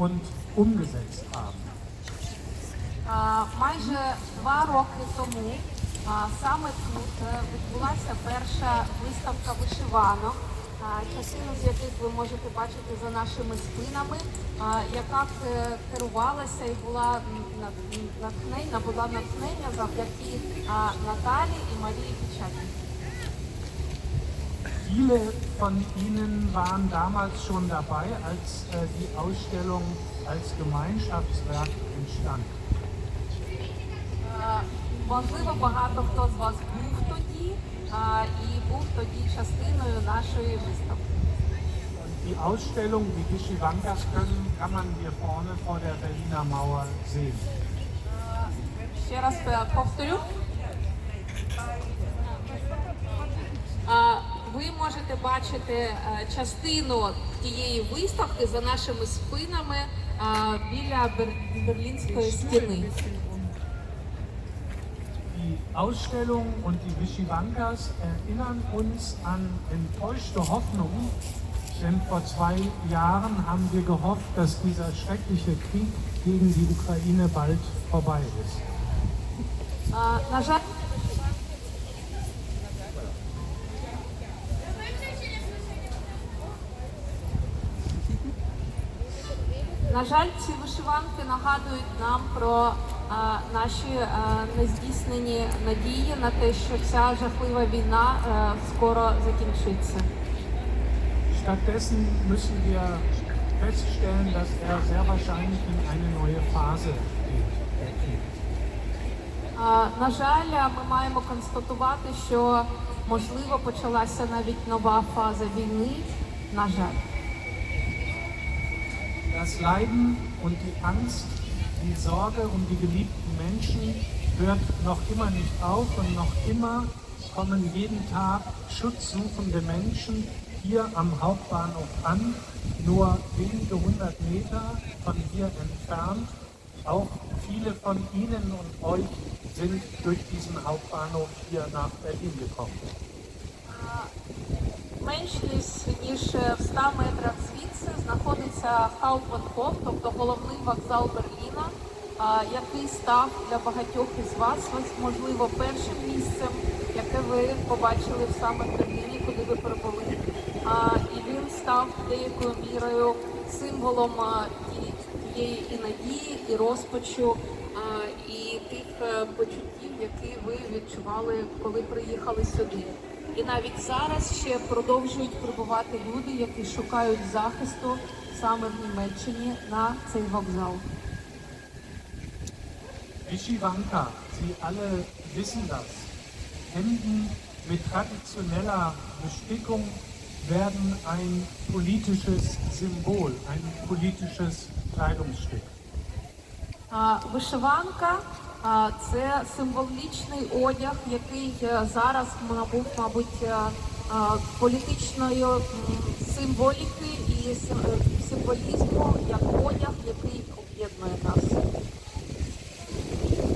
und umgesetzt haben. Майже два роки тому саме тут е, відбулася перша виставка вишиванок, частину з яких ви можете бачити за нашими спинами, яка е, керувалася і була натхнення, була натхнення завдяки Наталі і Марії Печаті. Viele von Ihnen waren damals schon dabei, als äh, die Ausstellung als Gemeinschaftswerk entstand. Е, Можливо, багато хто з вас був тоді а, і був тоді частиною нашої виставки. Die Ausstellung, die Wischiwankas können, kann man hier vorne vor der Berliner Mauer sehen. Ще раз е, повторю. А, Ви можете бачити е, частину тієї виставки за нашими спинами а, біля Бер- Берлінської стіни. Die Ausstellung und die Wischiwankas erinnern uns an enttäuschte Hoffnung, denn vor zwei Jahren haben wir gehofft, dass dieser schreckliche Krieg gegen die Ukraine bald vorbei ist. А, На жаль, ці вишиванки нагадують нам про а, наші а, нездійснені надії на те, що ця жахлива війна а, скоро закінчиться. Stattdessen müssen wir feststellen, dass er sehr wahrscheinlich in eine neue Phase geht. А, На жаль, ми маємо констатувати, що можливо почалася навіть нова фаза війни. На жаль. Das Leiden und die Angst, die Sorge um die geliebten Menschen hört noch immer nicht auf und noch immer kommen jeden Tag schutzsuchende Menschen hier am Hauptbahnhof an, nur wenige hundert Meter von hier entfernt. Auch viele von Ihnen und euch sind durch diesen Hauptbahnhof hier nach Berlin gekommen. Менш ніж ніж в 100 метрах звідси знаходиться Хаупенхоф, тобто головний вокзал Берліна, який став для багатьох із вас, можливо, першим місцем, яке ви побачили в саме в Берліні, куди ви прибули. І він став деякою мірою символом тієї і надії, і розпачу, і тих е, почуттів, які ви відчували, коли приїхали сюди. І навіть зараз ще продовжують прибувати люди, які шукають захисту саме в Німеччині на цей вокзал. Vishivanka, Sie alle wissen das. Hemden mit traditioneller Bestickung werden ein politisches Symbol, ein politisches Kleidungsstück. А, Вишиванка а, це символічний одяг, який е, зараз набув, мабуть, е, м, символіки і сим- е, символізму як одяг, який об'єднує нас.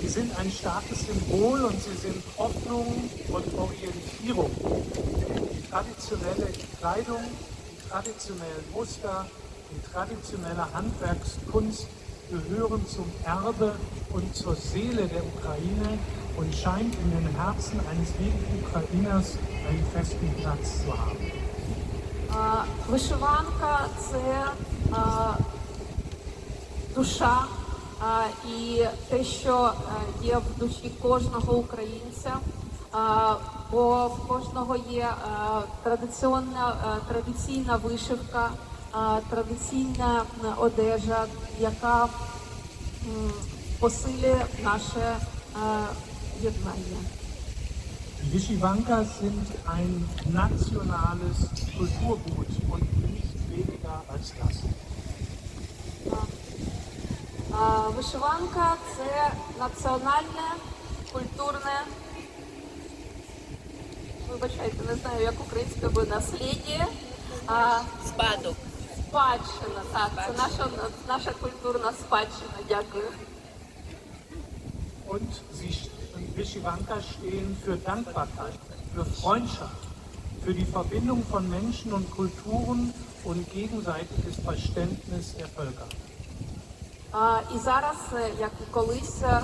Sie sind ein starkes Symbol und sie sind Hoffnung und Orientierung. Die traditionelle Kleidung, die traditionellen Muster, die traditionelle Handwerkskunst gehören zum Erbe und zur Seele der Ukraine und scheint in den Herzen eines jeden Ukrainers einen festen Platz zu haben. Вишиванка це душа і те, що е, є в душі кожного українця. Бо в кожного є е, традиційна, е, вишивка, традиційна е, одежа, яка посилює наше е, єднання. Wischiwankas sind ein nationales Kulturgut und nicht weniger als das. Вишиванка це національне, культурне. Вибачайте, не знаю, як українською буде наслідє. Спадок. Спадщина, так, це наша, наша культурна спадщина. Дякую. Und sie, Wischiwankas stehen für Dankbarkeit, für Freundschaft, für die Verbindung von Menschen und Kulturen und gegenseitiges Verständnis der Völker. А, І зараз, е, як і колись, е,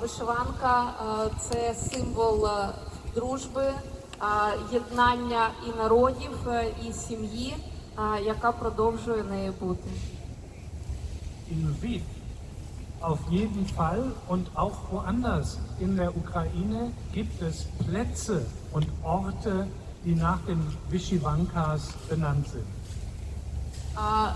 вишиванка е, це символ е, дружби, е, єднання і народів, е, і сім'ї, е, яка продовжує нею бути. In Lviv auf jeden Fall und auch woanders in der Ukraine gibt es Plätze und Orte, die nach den Vishivankas benannt sind. А,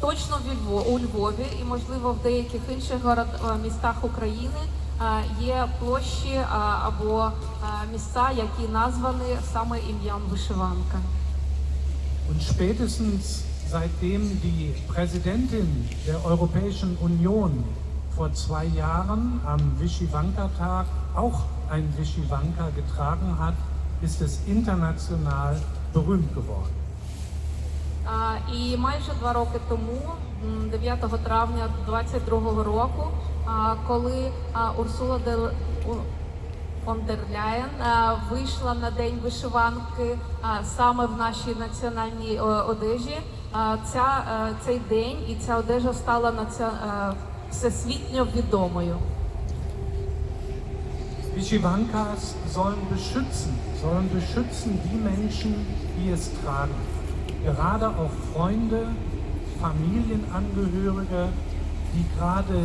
Точно в Льво- у Львові і можливо в деяких інших город, містах України е, є площі а, або е, місця, які названі саме ім'ям вишиванка. Und spätestens seitdem die Präsidentin der Europäischen Union vor zwei Jahren am Vishivanka-Tag auch ein Vishivanka getragen hat, ist es international berühmt geworden. А, І майже два роки тому, м, 9 травня 2022 року, а, коли а, Урсула де Л- У- фон дер Ляєн вийшла на день вишиванки саме в нашій національній одежі, ця, е, цей день і ця одежа стала наці... е, всесвітньо відомою. Vishivankas sollen beschützen, sollen beschützen die Menschen, die es tragen. Gerade auch Freunde, Familienangehörige, die gerade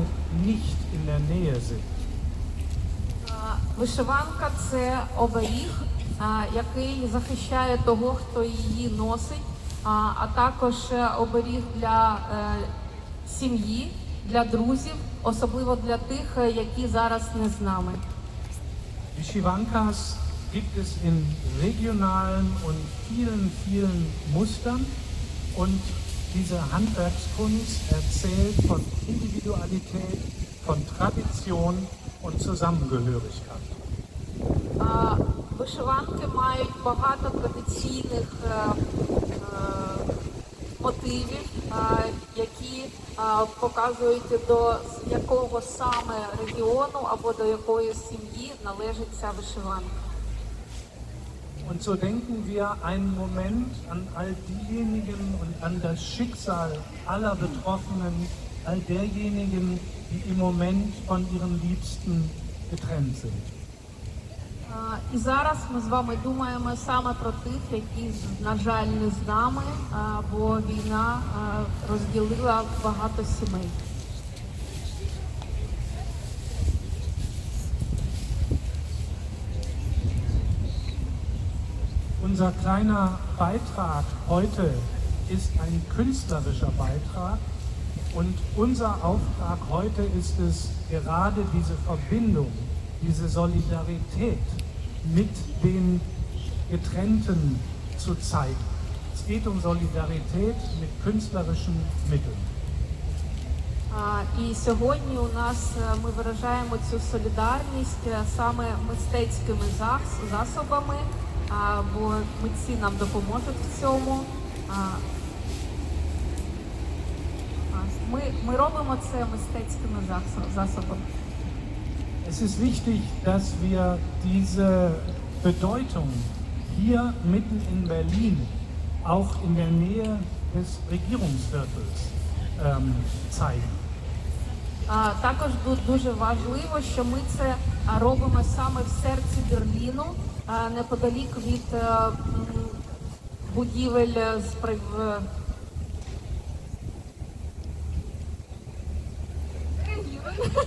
nicht in der Nähe sind. Вишиванка це оберіг, який захищає того, хто її носить, а, також е, оберіг для е, сім'ї, для друзів, особливо для тих, е, які зараз не з нами. Vishivankas gibt es in regionalen und vielen, vielen Mustern und diese Handwerkskunst erzählt von Individualität, von Tradition und Zusammengehörigkeit. А, Вишиванки мають багато традиційних е, е, мотивів, е, які е, показують до з якого саме регіону або до якої сім'ї належить ця вишиванка. Und so denken wir einen Moment an all diejenigen und an das Schicksal aller Betroffenen, all derjenigen, die im Moment von ihren Liebsten getrennt sind. А, І зараз ми з вами думаємо саме про тих, які, на жаль, не з нами, а, бо війна а, розділила багато сімей. Unser kleiner Beitrag heute ist ein künstlerischer Beitrag und unser Auftrag heute ist es, gerade diese Verbindung, diese Solidarität mit den Getrennten zu zeigen. Es geht um Solidarität mit künstlerischen Mitteln. А, І сьогодні у нас е, ми виражаємо цю солідарність е, саме мистецькими зас- засобами, а, бо митці нам допоможуть в цьому. А, а, Ми, ми робимо це мистецькими засо- засобами. Es ist wichtig, dass wir diese Bedeutung hier mitten in Berlin, auch in der Nähe des Regierungsviertels, ähm, zeigen. А, Також дуже важливо, що ми це робимо саме в серці Берліну, неподалік від е, будівель з прив- е,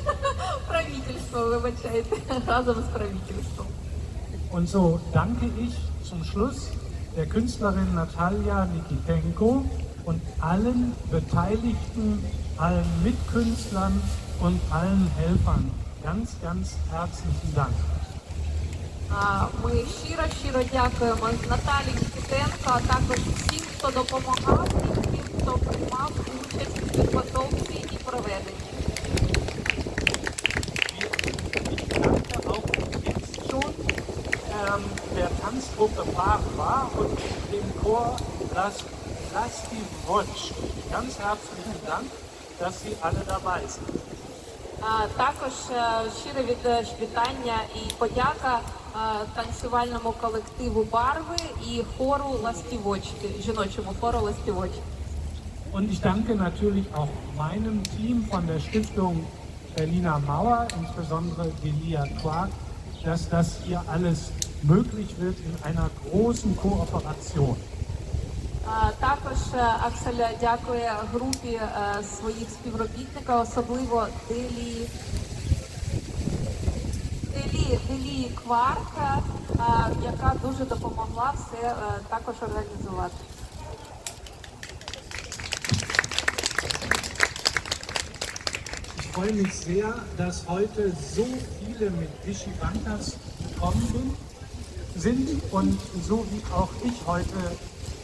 правительства, вибачайте, разом з правительством. Und so danke ich zum Schluss der Künstlerin Natalia Nikitenko und allen Beteiligten, allen Mitkünstlern und allen Helfern ganz, ganz herzlichen Dank. А, Ми щиро щиро дякуємо Наталі Нікітенко, а також всім, хто допомагав, і всім, хто приймав участь у підготовці і проведенні. ähm, der Tanzgruppe Barba und dem Chor Las, Lasti Wotsch. Ganz herzlichen Dank, dass Sie alle dabei sind. А, Також е, щире від- е, вітання і подяка е, танцювальному колективу Барви і хору Ластівочки, жіночому хору Ластівочки. Und ich danke natürlich auch meinem Team von der Stiftung Berliner Mauer, insbesondere Delia Quark, dass das hier alles möglich wird in einer großen Kooperation. Також е, Аксель дякує групі е, своїх співробітників, особливо Делі. Делі, Делі Кварк, е, яка дуже допомогла все також організувати. Ich freue mich sehr, dass heute so viele mit Vishivankas gekommen bin, sind und so wie auch ich heute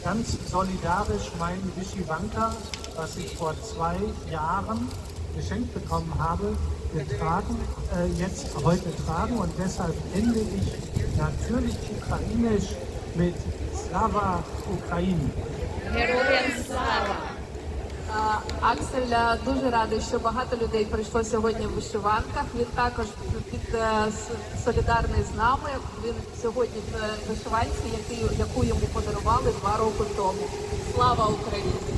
ganz solidarisch meinen Wischiwanka, was ich vor zwei Jahren geschenkt bekommen habe, getragen, äh, jetzt heute tragen und deshalb ende ich natürlich ukrainisch mit Slava Ukraini. Herojem Slava! А, Аксель е, дуже радий, що багато людей прийшло сьогодні в вишиванках. Він також під е, солідарний з нами. Він сьогодні в вишиванці, яку йому подарували два роки тому. Слава Україні!